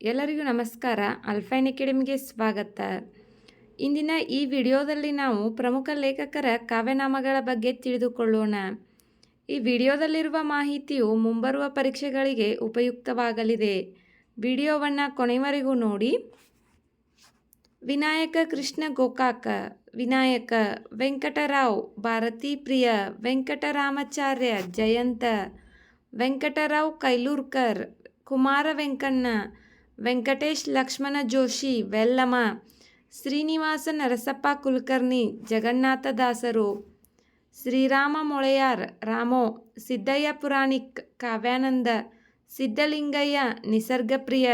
ಎಲ್ಲರಿಗೂ ನಮಸ್ಕಾರ. ಅಲ್ಫೈನ್ ಅಕಾಡೆಮಿಗೆ ಸ್ವಾಗತ. ಇಂದಿನ ಈ ವಿಡಿಯೋದಲ್ಲಿ ನಾವು ಪ್ರಮುಖ ಲೇಖಕರ ಕಾವ್ಯನಾಮಗಳ ಬಗ್ಗೆ ತಿಳಿದುಕೊಳ್ಳೋಣ. ಈ ವಿಡಿಯೋದಲ್ಲಿರುವ ಮಾಹಿತಿಯು ಮುಂಬರುವ ಪರೀಕ್ಷೆಗಳಿಗೆ ಉಪಯುಕ್ತವಾಗಲಿದೆ. ವಿಡಿಯೋವನ್ನು ಕೊನೆವರೆಗೂ ನೋಡಿ. ವಿನಾಯಕ ಕೃಷ್ಣ ಗೋಕಾಕ, ವಿನಾಯಕ ವೆಂಕಟರಾವ್, ಭಾರತೀ ಪ್ರಿಯ ವೆಂಕಟರಾಮಾಚಾರ್ಯ ಜಯಂತ, ವೆಂಕಟರಾವ್ ಕೈಲೂರ್ಕರ್, ಕುಮಾರ ವೆಂಕಣ್ಣ ವೆಂಕಟೇಶ್ ಲಕ್ಷ್ಮಣ ಜೋಶಿ ವೆಲ್ಲಮ ಶ್ರೀನಿವಾಸ ನರಸಪ್ಪ ಕುಲಕರ್ಣಿ ಜಗನ್ನಾಥದಾಸರು ಶ್ರೀರಾಮ ಮೊಳೆಯಾರ್ ರಾಮೋ Siddaiah Puranik Kavyananda Siddalingaiah ನಿಸರ್ಗಪ್ರಿಯ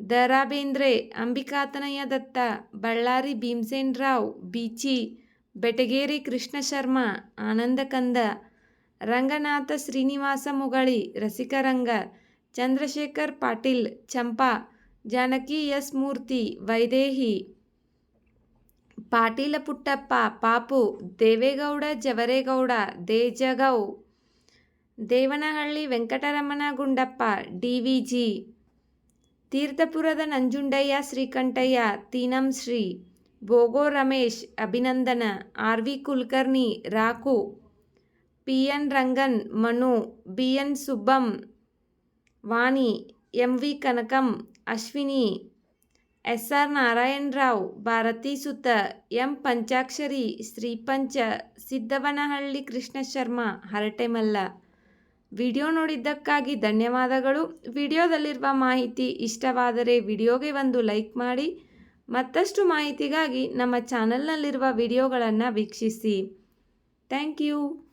the Ra Bendre ಅಂಬಿಕಾತನಯ್ಯ Datta Ballari Bhimsen Rao Beechi Betageri Krishna Sharma ಆನಂದಕಂದ Ranganatha Srinivasa Mugali ರಸಿಕರಂಗ Chandrashekhar Patil Champa Janaki S ಮೂರ್ತಿ ವೈದೇಹಿ ಪಾಟೀಲ ಪುಟ್ಟಪ್ಪ ಪಾಪು ದೇವೇಗೌಡ ಜವರೇಗೌಡ ದೇಜಗೌ ದೇವನಹಳ್ಳಿ ವೆಂಕಟರಮಣ ಗುಂಡಪ್ಪ ಡಿವಿಜಿ ತೀರ್ಥಪುರದ Nanjundaiah Srikantaiah Tinam Shri ಬೋಗೋ Ramesh Abhinandana R V Kulkarni Raku P N Rangan Manu B N ಸುಬ್ಬಂ Vani, M V Kanakam, Ashwini, S R Narayanarao, Bharathi Suta M Panchakshari, Shripancha, Siddavanahalli Krishna Sharma Haratemalla video ನೋಡಿದ್ದಕ್ಕಾಗಿ ಧನ್ಯವಾದಗಳು. ವಿಡಿಯೋದಲ್ಲಿರುವ ಮಾಹಿತಿ ಇಷ್ಟವಾದರೆ ವಿಡಿಯೋಗೆ ಒಂದು like ಮಾಡಿ, ಮತ್ತಷ್ಟು ಮಾಹಿತಿಗಾಗಿ ನಮ್ಮ ಚಾನಲ್ನಲ್ಲಿರುವ ವಿಡಿಯೋಗಳನ್ನು ವೀಕ್ಷಿಸಿ. Thank you.